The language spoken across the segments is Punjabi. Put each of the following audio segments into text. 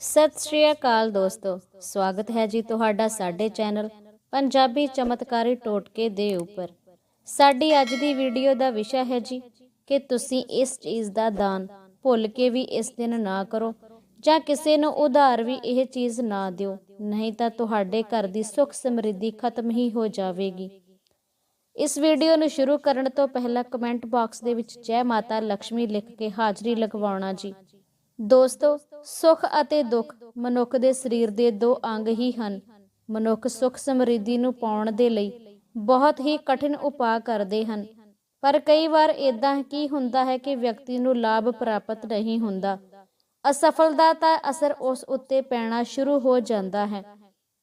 ਸਤਿ ਸ਼੍ਰੀ ਅਕਾਲ ਦੋਸਤੋ, ਸਵਾਗਤ ਹੈ ਜੀ ਤੁਹਾਡਾ ਸਾਡੇ ਚੈਨਲ ਪੰਜਾਬੀ ਚਮਤਕਾਰੀ ਟੋਟਕੇ ਦੇ ਉੱਪਰ। ਸਾਡੀ ਅੱਜ ਦੀ ਵੀਡੀਓ ਦਾ ਵਿਸ਼ਾ ਹੈ ਜੀ ਕਿ ਤੁਸੀਂ ਇਸ ਚੀਜ਼ ਦਾ ਦਾਨ ਭੁੱਲ ਕੇ ਵੀ ਇਸ ਦਿਨ ਨਾ ਕਰੋ ਜਾਂ ਕਿਸੇ ਨੂੰ ਉਧਾਰ ਵੀ ਇਹ ਚੀਜ਼ ਨਾ ਦਿਓ, ਨਹੀਂ ਤਾਂ ਤੁਹਾਡੇ ਘਰ ਦੀ ਸੁੱਖ ਸਮਰਿੱਧੀ ਖਤਮ ਹੀ ਹੋ ਜਾਵੇਗੀ। ਇਸ ਵੀਡੀਓ ਨੂੰ ਸ਼ੁਰੂ ਕਰਨ ਤੋਂ ਪਹਿਲਾਂ ਕਮੈਂਟ ਬਾਕਸ ਦੇ ਵਿੱਚ ਜੈ ਮਾਤਾ ਲక్ష్ਮੀ ਲਿਖ ਕੇ ਹਾਜ਼ਰੀ ਲਗਵਾਉਣਾ ਜੀ। ਦੋਸਤੋ, ਸੁੱਖ ਅਤੇ ਦੁੱਖ ਮਨੁੱਖ ਦੇ ਸਰੀਰ ਦੇ ਦੋ ਅੰਗ ਹੀ ਹਨ। ਮਨੁੱਖ ਸੁੱਖ ਸਮਰਿੱਧੀ ਨੂੰ ਪਾਉਣ ਦੇ ਲਈ ਬਹੁਤ ਹੀ ਕਠਿਨ ਉਪਾਅ ਕਰਦੇ ਹਨ। ਪਰ ਕਈ ਵਾਰ ਇਦਾਂ ਕੀ ਹੁੰਦਾ ਹੈ ਕਿ ਵਿਅਕਤੀ ਨੂੰ ਲਾਭ ਪ੍ਰਾਪਤ ਨਹੀਂ ਹੁੰਦਾ। ਅਸਫਲਤਾ ਦਾ ਅਸਰ ਉਸ ਉੱਤੇ ਪੈਣਾ ਸ਼ੁਰੂ ਹੋ ਜਾਂਦਾ ਹੈ।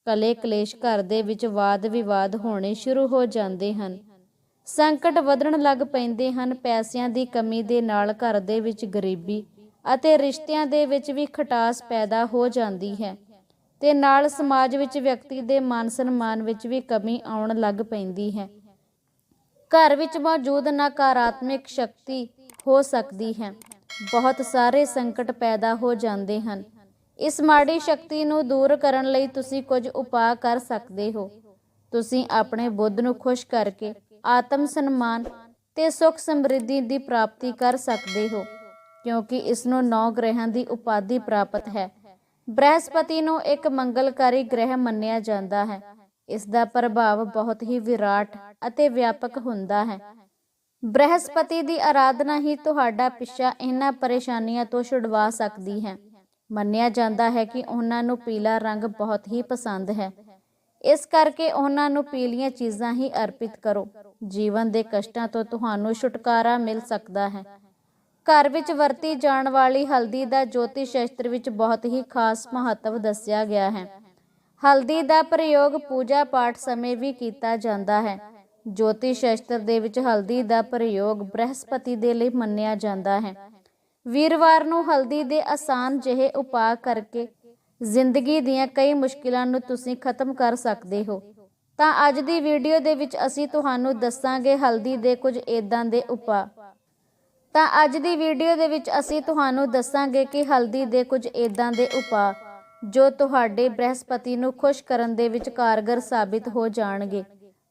ਕਲੇ ਕਲੇਸ਼ ਘਰ ਦੇ ਵਿੱਚ ਵਾਦ ਵਿਵਾਦ ਹੋਣੇ ਸ਼ੁਰੂ ਹੋ ਜਾਂਦੇ ਹਨ। ਸੰਕਟ ਵਧਣ ਲੱਗ ਪੈਂਦੇ ਹਨ। ਪੈਸਿਆਂ ਦੀ ਕਮੀ ਦੇ ਨਾਲ ਘਰ ਦੇ ਵਿੱਚ ਗਰੀਬੀ ਅਤੇ ਰਿਸ਼ਤਿਆਂ ਦੇ ਵਿੱਚ ਵੀ ਖਟਾਸ ਪੈਦਾ ਹੋ ਜਾਂਦੀ ਹੈ ਤੇ ਨਾਲ ਸਮਾਜ ਵਿੱਚ ਵਿਅਕਤੀ ਦੇ ਮਾਨ ਸਨਮਾਨ ਵਿੱਚ ਵੀ ਕਮੀ ਆਉਣ ਲੱਗ ਪੈਂਦੀ ਹੈ। ਘਰ ਵਿੱਚ ਮੌਜੂਦ ਨਕਾਰਾਤਮਕ ਸ਼ਕਤੀ ਹੋ ਸਕਦੀ ਹੈ। ਬਹੁਤ ਸਾਰੇ ਸੰਕਟ ਪੈਦਾ ਹੋ ਜਾਂਦੇ ਹਨ। ਇਸ ਮਾੜੀ ਸ਼ਕਤੀ ਨੂੰ ਦੂਰ ਕਰਨ ਲਈ ਤੁਸੀਂ ਕੁਝ ਉਪਾਅ ਕਰ ਸਕਦੇ ਹੋ। ਤੁਸੀਂ ਆਪਣੇ ਬੁੱਧ ਨੂੰ ਖੁਸ਼ ਕਰਕੇ ਆਤਮ ਸਨਮਾਨ ਤੇ ਸੁੱਖ ਸਮਰਿੱਧੀ ਦੀ ਪ੍ਰਾਪਤੀ ਕਰ ਸਕਦੇ ਹੋ। ਕਿਉਂਕਿ ਇਸ ਨੂੰ ਨੌ ਗ੍ਰਹਿਾਂ ਦੀ ਉਪਾਧੀ ਪ੍ਰਾਪਤ ਹੈ। ਬ੍ਰਹਸਪਤੀ ਨੂੰ ਇੱਕ ਮੰਗਲਕਾਰੀ ਗ੍ਰਹਿ ਮੰਨਿਆ ਜਾਂਦਾ ਹੈ। ਇਸ ਦਾ ਪ੍ਰਭਾਵ ਬਹੁਤ ਹੀ ਵਿਰਾਟ ਅਤੇ ਵਿਆਪਕ ਹੁੰਦਾ ਹੈ। ਬ੍ਰਹਸਪਤੀ ਦੀ ਆਰਾਧਨਾ ਹੀ ਤੁਹਾਡਾ ਪਿੱਛਾ ਇਹਨਾਂ ਪਰੇਸ਼ਾਨੀਆਂ ਤੋਂ ਛੁਡਵਾ ਸਕਦੀ ਹੈ। ਮੰਨਿਆ ਜਾਂਦਾ ਹੈ ਕਿ ਉਹਨਾਂ ਨੂੰ ਪੀਲਾ ਰੰਗ ਬਹੁਤ ਹੀ ਪਸੰਦ ਹੈ। ਇਸ ਕਰਕੇ ਉਹਨਾਂ ਨੂੰ ਪੀਲੀਆਂ ਚੀਜ਼ਾਂ ਹੀ ਅਰਪਿਤ ਕਰੋ। ਜੀਵਨ ਦੇ ਕਸ਼ਟਾਂ ਤੋਂ ਤੁਹਾਨੂੰ ਛੁਟਕਾਰਾ ਮਿਲ ਸਕਦਾ ਹੈ। ਘਰ ਵਿੱਚ ਵਰਤੀ ਜਾਣ ਵਾਲੀ ਹਲਦੀ ਦਾ ਜੋਤਿਸ਼ ਸ਼ਾਸਤਰ ਵਿੱਚ ਬਹੁਤ ਹੀ ਖਾਸ ਮਹੱਤਵ ਦੱਸਿਆ ਗਿਆ ਹੈ। ਹਲਦੀ ਦਾ ਪ੍ਰਯੋਗ ਪੂਜਾ ਪਾਠ ਸਮੇਂ ਵੀ ਕੀਤਾ ਜਾਂਦਾ ਹੈ। ਜੋਤਿਸ਼ ਸ਼ਾਸਤਰ ਦੇ ਵਿੱਚ ਹਲਦੀ ਦਾ ਪ੍ਰਯੋਗ ਬ੍ਰਹਸਪਤੀ ਦੇ ਲਈ ਮੰਨਿਆ ਜਾਂਦਾ ਹੈ। ਵੀਰਵਾਰ ਨੂੰ ਹਲਦੀ ਦੇ ਆਸਾਨ ਜਿਹੇ ਉਪਾਅ ਕਰਕੇ ਜ਼ਿੰਦਗੀ ਦੀਆਂ ਕਈ ਮੁਸ਼ਕਿਲਾਂ ਨੂੰ ਤੁਸੀਂ ਖਤਮ ਕਰ ਸਕਦੇ ਹੋ। ਤਾਂ ਅੱਜ ਦੀ ਵੀਡੀਓ ਦੇ ਵਿੱਚ ਅਸੀਂ ਤੁਹਾਨੂੰ ਦੱਸਾਂਗੇ ਹਲਦੀ ਦੇ ਕੁਝ ਇਦਾਂ ਦੇ ਉਪਾਅ। ਤਾਂ ਅੱਜ ਦੀ ਵੀਡੀਓ ਦੇ ਵਿੱਚ ਅਸੀਂ ਤੁਹਾਨੂੰ ਦੱਸਾਂਗੇ ਕਿ ਹਲਦੀ ਦੇ ਕੁਝ ਇਦਾਂ ਦੇ ਉਪਾਅ, ਜੋ ਤੁਹਾਡੇ ਬ੍ਰਹਸਪਤੀ ਨੂੰ ਖੁਸ਼ ਕਰਨ ਦੇ ਵਿੱਚ ਕਾਰਗਰ ਸਾਬਿਤ ਹੋ ਜਾਣਗੇ।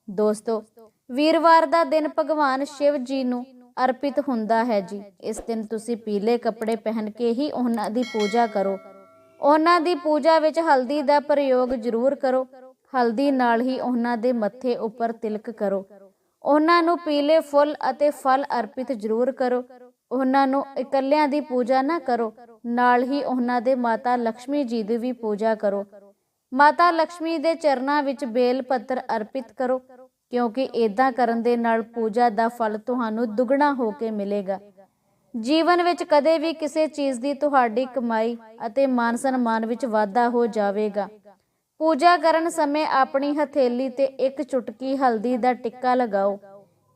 ਦੋਸਤੋ, ਵੀਰਵਾਰ ਦਾ ਦਿਨ ਭਗਵਾਨ ਸ਼ਿਵ ਜੀ ਨੂੰ ਅਰਪਿਤ ਹੁੰਦਾ ਹੈ ਜੀ। ਇਸ ਦਿਨ ਤੁਸੀਂ ਪੀਲੇ ਕੱਪੜੇ ਪਹਿਨ ਕੇ ਹੀ ਉਹਨਾਂ ਦੀ ਪੂਜਾ ਕਰੋ। ਉਹਨਾਂ ਦੀ ਪੂਜਾ ਵਿੱਚ ਹਲਦੀ ਦਾ ਪ੍ਰਯੋਗ ਜ਼ਰੂਰ ਕਰੋ। ਹਲਦੀ ਨਾਲ ਹੀ ਉਹਨਾਂ ਦੇ ਮੱਥੇ ਉੱਪਰ ਤਿਲਕ ਕਰੋ। ਉਹਨਾਂ ਨੂੰ ਪੀਲੇ ਫੁੱਲ ਅਤੇ ਫਲ ਅਰਪਿਤ ਜ਼ਰੂਰ ਕਰੋ। ਉਹਨਾਂ ਨੂੰ ਇਕੱਲਿਆਂ ਦੀ ਪੂਜਾ ਨਾ ਕਰੋ। ਨਾਲ ਹੀ ਉਹਨਾਂ ਦੇ ਮਾਤਾ ਲక్ష్ਮੀ ਜੀ ਦੀ ਵੀ ਪੂਜਾ ਕਰੋ। ਮਾਤਾ ਲక్ష్ਮੀ ਦੇ ਚਰਨਾਂ ਵਿੱਚ ਬੇਲ ਪੱਤਰ ਅਰਪਿਤ ਕਰੋ, ਕਿਉਂਕਿ ਇਦਾਂ ਕਰਨ ਦੇ ਨਾਲ ਪੂਜਾ ਦਾ ਫਲ ਤੁਹਾਨੂੰ ਦੁੱਗਣਾ ਹੋ ਕੇ ਮਿਲੇਗਾ। ਜੀਵਨ ਵਿੱਚ ਕਦੇ ਵੀ ਕਿਸੇ ਚੀਜ਼ ਦੀ ਤੁਹਾਡੀ ਕਮਾਈ ਅਤੇ ਮਾਨ ਸਨਮਾਨ ਵਿੱਚ ਵਾਧਾ ਹੋ ਜਾਵੇਗਾ। ਪੂਜਾ ਕਰਨ ਸਮੇਂ ਆਪਣੀ ਹਥੇਲੀ ਤੇ ਇੱਕ ਚੁਟਕੀ ਹਲਦੀ ਦਾ ਟਿੱਕਾ ਲਗਾਓ।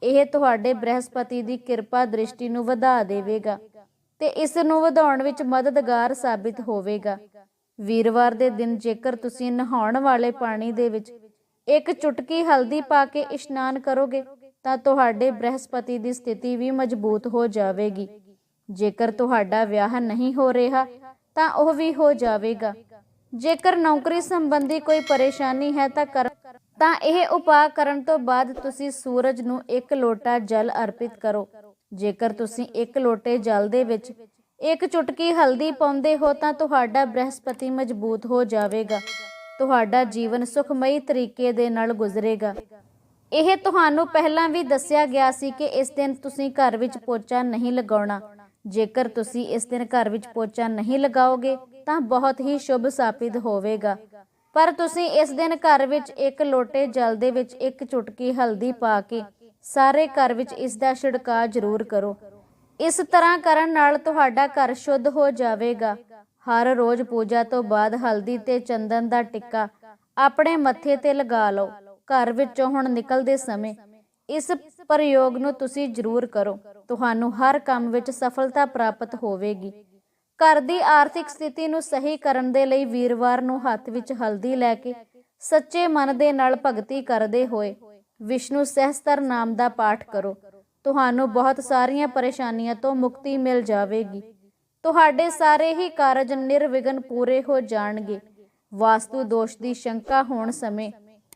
ਇਹ ਤੁਹਾਡੇ ਬ੍ਰਹਸਪਤੀ ਦੀ ਕਿਰਪਾ ਦ੍ਰਿਸ਼ਟੀ ਨੂੰ ਵਧਾ ਦੇਵੇਗਾ ਤੇ ਇਸ ਨੂੰ ਵਧਾਉਣ ਵਿੱਚ ਮਦਦਗਾਰ ਸਾਬਿਤ ਹੋਵੇਗਾ। ਵੀਰਵਾਰ ਦੇ ਦਿਨ ਜੇਕਰ ਤੁਸੀਂ ਨਹਾਉਣ ਵਾਲੇ ਪਾਣੀ ਦੇ ਵਿੱਚ ਇੱਕ ਚੁਟਕੀ ਹਲਦੀ ਪਾ ਕੇ ਇਸ਼ਨਾਨ ਕਰੋਗੇ, ਤਾਂ ਤੁਹਾਡੇ ਬ੍ਰਹਸਪਤੀ ਦੀ ਸਥਿਤੀ ਵੀ ਮਜ਼ਬੂਤ ਹੋ ਜਾਵੇਗੀ। ਜੇਕਰ ਤੁਹਾਡਾ ਵਿਆਹ ਨਹੀਂ ਹੋ ਰਿਹਾ, ਤਾਂ ਉਹ ਵੀ ਹੋ ਜਾਵੇਗਾ। ਜੇਕਰ ਨੌਕਰੀ ਸੰਬੰਧੀ ਕੋਈ ਪਰੇਸ਼ਾਨੀ ਹੈ ਤਾਂ ਕਰ ਤਾਂ ਇਹ ਉਪਾਅ ਕਰਨ ਤੋਂ ਬਾਅਦ ਤੁਸੀਂ ਸੂਰਜ ਨੂੰ ਇੱਕ ਲੋਟਾ ਜਲ ਅਰਪਿਤ ਕਰੋ। ਜੇਕਰ ਤੁਸੀਂ ਇੱਕ ਲੋਟੇ ਜਲ ਦੇ ਵਿੱਚ ਇੱਕ ਚੁਟਕੀ ਹਲਦੀ ਪਾਉਂਦੇ ਹੋ ਤਾਂ ਤੁਹਾਡਾ ਬ੍ਰਹਸਪਤੀ ਮਜ਼ਬੂਤ ਹੋ ਜਾਵੇਗਾ। ਤੁਹਾਡਾ ਜੀਵਨ ਸੁਖਮਈ ਤਰੀਕੇ ਦੇ ਨਾਲ ਗੁਜ਼ਰੇਗਾ। ਇਹ ਤੁਹਾਨੂੰ ਪਹਿਲਾਂ ਵੀ ਦੱਸਿਆ ਗਿਆ ਸੀ ਕਿ ਇਸ ਦਿਨ ਤੁਸੀਂ ਘਰ ਵਿੱਚ ਪੋਚਾ ਨਹੀਂ ਲਗਾਉਣਾ। ਜੇਕਰ ਤੁਸੀਂ ਇਸ ਦਿਨ ਘਰ ਵਿੱਚ ਪੋਚਾ ਨਹੀਂ ਲਗਾਓਗੇ ਤਾਂ ਬਹੁਤ ਹੀ ਸ਼ੁਭ ਸਾਬਿਤ ਹੋਵੇਗਾ। ਪਰ ਤੁਸੀਂ ਇਸ ਦਿਨ ਘਰ ਵਿੱਚ ਇੱਕ ਲੋਟੇ ਜਲ ਦੇ ਵਿੱਚ ਇੱਕ ਚੁਟਕੀ ਹਲਦੀ ਪਾ ਕੇ ਸਾਰੇ ਘਰ ਵਿੱਚ ਇਸ ਦਾ ਛਿੜਕਾਅ ਜ਼ਰੂਰ ਕਰੋ। ਇਸ ਤਰ੍ਹਾਂ ਕਰਨ ਨਾਲ ਤੁਹਾਡਾ ਘਰ ਸ਼ੁੱਧ ਹੋ ਜਾਵੇਗਾ। ਹਰ ਰੋਜ਼ ਪੂਜਾ ਤੋਂ ਬਾਅਦ ਹਲਦੀ ਤੇ ਚੰਦਨ ਦਾ ਟਿੱਕਾ ਆਪਣੇ ਮੱਥੇ ਤੇ ਲਗਾ ਲਓ। ਘਰ ਵਿੱਚੋਂ ਹੁਣ ਨਿਕਲਦੇ ਸਮੇਂ ਇਸ ਪ੍ਰਯੋਗ ਨੂੰ ਤੁਸੀਂ ਜ਼ਰੂਰ ਕਰੋ। ਤੁਹਾਨੂੰ ਹਰ ਕੰਮ ਵਿੱਚ ਸਫਲਤਾ ਪ੍ਰਾਪਤ ਹੋਵੇਗੀ। ਘਰ ਦੀ ਆਰਥਿਕ ਸਥਿਤੀ ਨੂੰ ਸਹੀ ਕਰਨ ਦੇ ਲਈ ਵੀਰਵਾਰ ਨੂੰ ਹੱਥ ਵਿੱਚ ਹਲਦੀ ਲੈ ਕੇ ਸੱਚੇ ਮਨ ਦੇ ਨਾਲ ਭਗਤੀ ਕਰਦੇ ਹੋਏ ਵਿਸ਼ਨੂੰ ਸਹਸਤਰ ਨਾਮ ਦਾ ਪਾਠ ਕਰੋ। ਤੁਹਾਨੂੰ ਬਹੁਤ ਸਾਰੀਆਂ ਪਰੇਸ਼ਾਨੀਆਂ ਤੋਂ ਮੁਕਤੀ ਮਿਲ ਜਾਵੇਗੀ। ਤੁਹਾਡੇ ਸਾਰੇ ਹੀ ਕਾਰਜ ਨਿਰਵਿਘਨ ਪੂਰੇ ਹੋ ਜਾਣਗੇ। ਵਾਸਤੂ ਦੋਸ਼ ਦੀ ਸ਼ੰਕਾ ਹੋਣ ਸਮੇਂ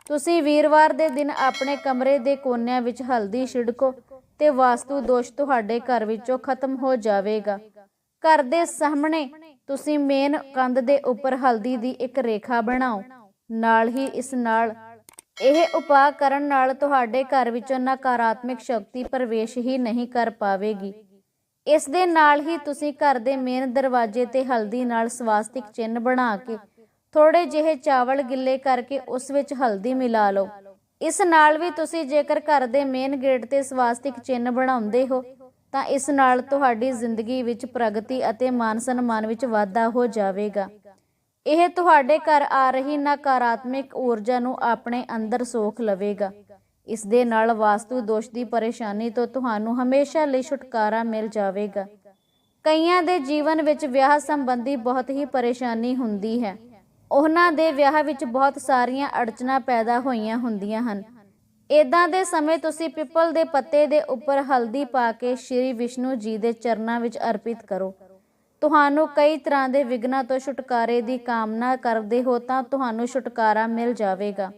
ਤੁਸੀਂ ਵੀਰਵਾਰ ਦੇ ਦਿਨ ਆਪਣੇ ਕਮਰੇ ਦੇ ਕੋਨਿਆਂ ਵਿੱਚ ਹਲਦੀ ਛਿੜਕੋ ਤੇ ਵਾਸਤੂ ਦੋਸ਼ ਤੁਹਾਡੇ ਘਰ ਵਿੱਚੋਂ ਖਤਮ ਹੋ ਜਾਵੇਗਾ। ਘਰ ਦੇ ਸਾਹਮਣੇ ਤੁਸੀਂ ਮੇਨ ਕੰਧ ਦੇ ਉੱਪਰ ਹਲਦੀ ਦੀ ਇੱਕ ਰੇਖਾ ਬਣਾਓ। ਨਾਲ ਹੀ ਇਸ ਨਾਲ ਇਹ ਉਪਾਅ ਕਰਨ ਨਾਲ ਤੁਹਾਡੇ ਘਰ ਵਿੱਚੋਂ ਨਕਾਰਾਤਮਕ ਸ਼ਕਤੀ ਪ੍ਰਵੇਸ਼ ਹੀ ਨਹੀਂ ਕਰ ਪਾਵੇਗੀ। ਇਸ ਦੇ ਨਾਲ ਹੀ ਤੁਸੀਂ ਘਰ ਦੇ ਮੇਨ ਦਰਵਾਜ਼ੇ ਤੇ ਹਲਦੀ ਨਾਲ ਸਵਾਸਤਿਕ ਚਿੰਨ੍ਹ ਬਣਾ ਕੇ ਥੋੜੇ ਜਿਹੇ ਚਾਵਲ ਗਿੱਲੇ ਕਰਕੇ ਉਸ ਵਿੱਚ ਹਲਦੀ ਮਿਲਾ ਲਓ। ਇਸ ਨਾਲ ਵੀ ਤੁਸੀਂ ਜੇਕਰ ਘਰ ਦੇ ਮੇਨ ਗੇਟ ਤੇ ਸਵਾਸਤਿਕ ਚਿੰਨ੍ਹ ਬਣਾਉਂਦੇ ਹੋ ਤਾਂ ਇਸ ਨਾਲ ਤੁਹਾਡੀ ਜ਼ਿੰਦਗੀ ਵਿੱਚ ਪ੍ਰਗਤੀ ਅਤੇ ਮਾਨ ਸਨਮਾਨ ਵਿੱਚ ਵਾਧਾ ਹੋ ਜਾਵੇਗਾ। ਇਹ ਤੁਹਾਡੇ ਘਰ ਆ ਰਹੀ ਨਕਾਰਾਤਮਕ ਊਰਜਾ ਨੂੰ ਆਪਣੇ ਅੰਦਰ ਸੋਖ ਲਵੇਗਾ। ਇਸ ਦੇ ਨਾਲ ਵਾਸਤੂ ਦੋਸ਼ ਦੀ ਪਰੇਸ਼ਾਨੀ ਤੋਂ ਤੁਹਾਨੂੰ ਹਮੇਸ਼ਾ ਲਈ ਛੁਟਕਾਰਾ ਮਿਲ ਜਾਵੇਗਾ। ਕਈਆਂ ਦੇ ਜੀਵਨ ਵਿੱਚ ਵਿਆਹ ਸੰਬੰਧੀ ਬਹੁਤ ਹੀ ਪਰੇਸ਼ਾਨੀ ਹੁੰਦੀ ਹੈ। ਉਹਨਾਂ ਦੇ ਵਿਆਹ ਵਿੱਚ ਬਹੁਤ ਸਾਰੀਆਂ ਅੜਚਨਾ ਪੈਦਾ ਹੋਈਆਂ ਹੁੰਦੀਆਂ ਹਨ। ਇਦਾਂ ਦੇ ਸਮੇਂ ਤੁਸੀਂ ਪਿੱਪਲ ਦੇ ਪੱਤੇ ਦੇ ਉੱਪਰ ਹਲਦੀ ਪਾ ਕੇ ਸ਼੍ਰੀ ਵਿਸ਼ਨੂੰ ਜੀ ਦੇ ਚਰਨਾਂ ਵਿੱਚ ਅਰਪਿਤ ਕਰੋ। ਤੁਹਾਨੂੰ ਕਈ ਤਰ੍ਹਾਂ ਦੇ ਵਿਗਨਾਂ ਤੋਂ ਛੁਟਕਾਰੇ ਦੀ ਕਾਮਨਾ ਕਰਦੇ ਹੋ ਤਾਂ ਤੁਹਾਨੂੰ ਛੁਟਕਾਰਾ ਮਿਲ ਜਾਵੇਗਾ।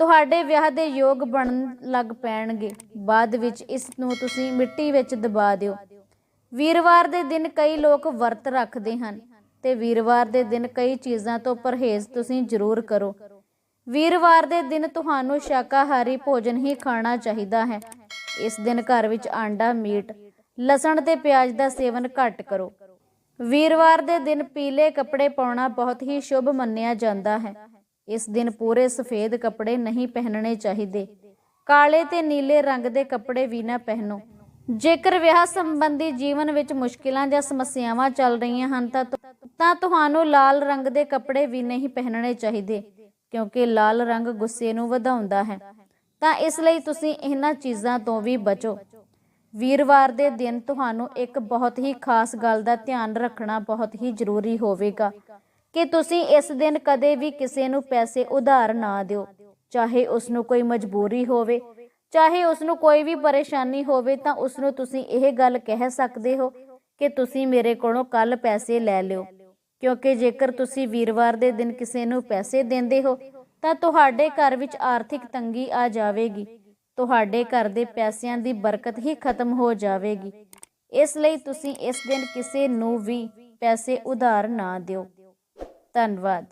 ਤੁਹਾਡੇ ਵਿਆਹ ਦੇ ਯੋਗ ਬਣਨ ਲੱਗ ਪੈਣਗੇ। ਬਾਅਦ ਵਿੱਚ ਇਸ ਨੂੰ ਤੁਸੀਂ ਮਿੱਟੀ ਵਿੱਚ ਦਬਾ ਦਿਓ। ਵੀਰਵਾਰ ਦੇ ਦਿਨ ਕਈ ਲੋਕ ਵਰਤ ਰੱਖਦੇ ਹਨ ਤੇ ਵੀਰਵਾਰ ਦੇ ਦਿਨ ਕਈ ਚੀਜ਼ਾਂ ਤੋਂ ਪਰਹੇਜ਼ ਤੁਸੀਂ ਜ਼ਰੂਰ ਕਰੋ। ਵੀਰਵਾਰ ਦੇ ਦਿਨ ਤੁਹਾਨੂੰ ਸ਼ਾਕਾਹਾਰੀ ਭੋਜਨ ਹੀ ਖਾਣਾ ਚਾਹੀਦਾ ਹੈ। ਇਸ ਦਿਨ ਘਰ ਵਿੱਚ ਆਂਡਾ, ਮੀਟ, ਲਸਣ ਤੇ ਪਿਆਜ਼ ਦਾ ਸੇਵਨ ਘੱਟ ਕਰੋ। ਵੀਰਵਾਰ ਦੇ ਦਿਨ ਪੀਲੇ ਕੱਪੜੇ ਪਾਉਣਾ ਬਹੁਤ ਹੀ ਸ਼ੁਭ ਮੰਨਿਆ ਜਾਂਦਾ ਹੈ। ਇਸ ਦਿਨ ਪੂਰੇ ਸਫੇਦ ਕੱਪੜੇ ਨਹੀਂ ਪਹਿਨਣੇ ਚਾਹੀਦੇ। ਕਾਲੇ ਤੇ ਨੀਲੇ ਰੰਗ ਦੇ ਕੱਪੜੇ ਵੀ ਨਾ ਪਹਿਨੋ। ਜੇਕਰ ਵਿਆਹ ਸੰਬੰਧੀ ਜੀਵਨ ਵਿੱਚ ਮੁਸ਼ਕਿਲਾਂ ਜਾਂ ਸਮੱਸਿਆਵਾਂ ਚੱਲ ਰਹੀਆਂ ਹਨ ਤਾਂ ਤਾਂ ਤੁਹਾਨੂੰ ਲਾਲ ਰੰਗ ਦੇ ਕੱਪੜੇ ਵੀ ਨਹੀਂ ਪਹਿਨਣੇ ਚਾਹੀਦੇ। ਕਿਉਂਕਿ ਲਾਲ ਰੰਗ ਗੁੱਸੇ ਨੂੰ ਵਧਾਉਂਦਾ ਹੈ। ਤਾਂ ਇਸ ਲਈ ਤੁਸੀਂ ਇਹਨਾਂ ਚੀਜ਼ਾਂ ਤੋਂ ਵੀ ਬਚੋ। ਵੀਰਵਾਰ ਦੇ ਦਿਨ ਤੁਹਾਨੂੰ ਇੱਕ ਬਹੁਤ ਹੀ ਖਾਸ ਗੱਲ ਦਾ ਧਿਆਨ ਰੱਖਣਾ ਬਹੁਤ ਹੀ ਜ਼ਰੂਰੀ ਹੋਵੇਗਾ। ਕਿ ਤੁਸੀਂ ਇਸ ਦਿਨ ਕਦੇ ਵੀ ਕਿਸੇ ਨੂੰ ਪੈਸੇ ਉਧਾਰ ਨਾ ਦਿਓ। ਚਾਹੇ ਉਸ ਨੂੰ ਕੋਈ ਮਜਬੂਰੀ ਹੋਵੇ, ਚਾਹੇ ਉਸ ਨੂੰ ਕੋਈ ਵੀ ਪਰੇਸ਼ਾਨੀ ਹੋਵੇ, ਤਾਂ ਉਸ ਨੂੰ ਤੁਸੀਂ ਇਹ ਗੱਲ ਕਹਿ ਸਕਦੇ ਹੋ ਕਿ ਤੁਸੀਂ ਮੇਰੇ ਕੋਲੋਂ ਕੱਲ ਪੈਸੇ ਲੈ ਲਿਓ। ਕਿਉਂਕਿ ਜੇਕਰ ਤੁਸੀਂ ਵੀਰਵਾਰ ਦੇ ਦਿਨ ਕਿਸੇ ਨੂੰ ਪੈਸੇ ਦਿੰਦੇ ਹੋ, ਤਾਂ ਤੁਹਾਡੇ ਘਰ ਵਿੱਚ ਆਰਥਿਕ ਤੰਗੀ ਆ ਜਾਵੇਗੀ। ਤੁਹਾਡੇ ਘਰ ਦੇ ਪੈਸਿਆਂ ਦੀ ਬਰਕਤ ਹੀ ਖਤਮ ਹੋ ਜਾਵੇਗੀ। ਇਸ ਲਈ ਤੁਸੀਂ ਇਸ ਦਿਨ ਕਿਸੇ ਨੂੰ ਵੀ ਪੈਸੇ ਉਧਾਰ ਨਾ ਦਿਓ। ਧੰਨਵਾਦ।